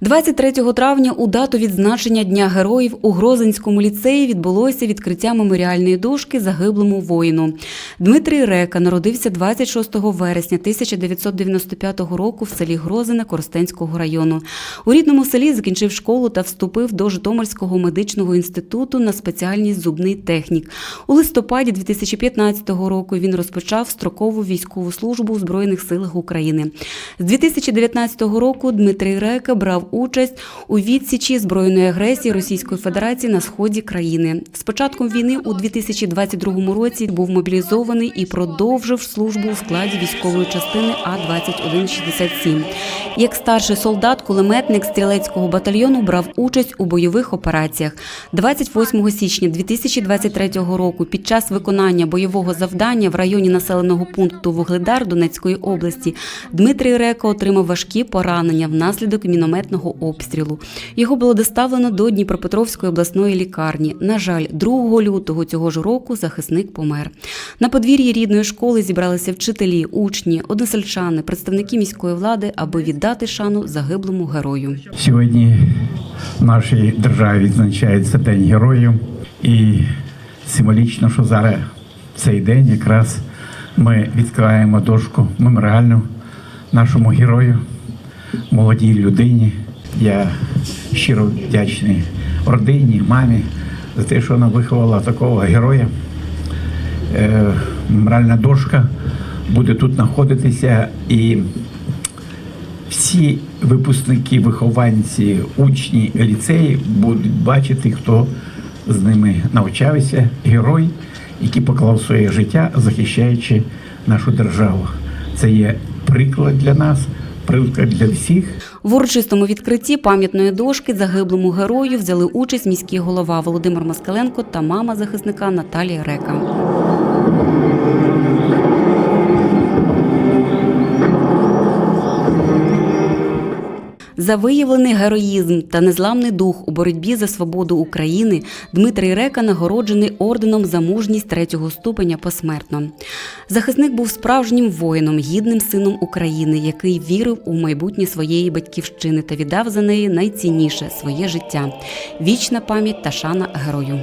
23 травня у дату відзначення Дня героїв у Грозинському ліцеї відбулося відкриття меморіальної дошки загиблому воїну. Дмитрій Река народився 26 вересня 1995 року в селі Грозине Коростенського району. У рідному селі закінчив школу та вступив до Житомирського медичного інституту на спеціальність зубний технік. У листопаді 2015 року він розпочав строкову військову службу у Збройних силах України. З 2019 року Дмитрий Река брав участь у відсічі збройної агресії Російської Федерації на сході країни. З початком війни у 2022 році був мобілізований і продовжив службу у складі військової частини А 2167 Як старший солдат, кулеметник стрілецького батальйону брав участь у бойових операціях. 28 січня 2023 року під час виконання бойового завдання в районі населеного пункту Вугледар Донецької області Дмитрій Река отримав важкі поранення внаслідок мінометного обстрілу. Його було доставлено до Дніпропетровської обласної лікарні. На жаль, 2 лютого цього ж року захисник помер. На подвір'ї рідної школи зібралися вчителі, учні, односельчани, представники міської влади, аби віддати шану загиблому герою. Сьогодні в нашій державі відзначається День героїв, і символічно, що зараз цей день якраз ми відкриваємо дошку меморіальну нашому герою, молодій людині. Я щиро вдячний родині, мамі за те, що вона виховала такого героя. Е, Меморіальна дошка буде тут знаходитися і всі випускники, вихованці, учні ліцеї будуть бачити, хто з ними навчався, герой, який поклав своє життя, захищаючи нашу державу. Це є приклад для нас, приклад для всіх. В урочистому відкритті пам'ятної дошки загиблому герою взяли участь міський голова Володимир Москаленко та мама захисника Наталія Река. За виявлений героїзм та незламний дух у боротьбі за свободу України Дмитрий Река нагороджений орденом за мужність третього ступеня посмертно. Захисник був справжнім воїном, гідним сином України, який вірив у майбутнє своєї батьківщини та віддав за неї найцінніше своє життя. Вічна пам'ять та шана герою.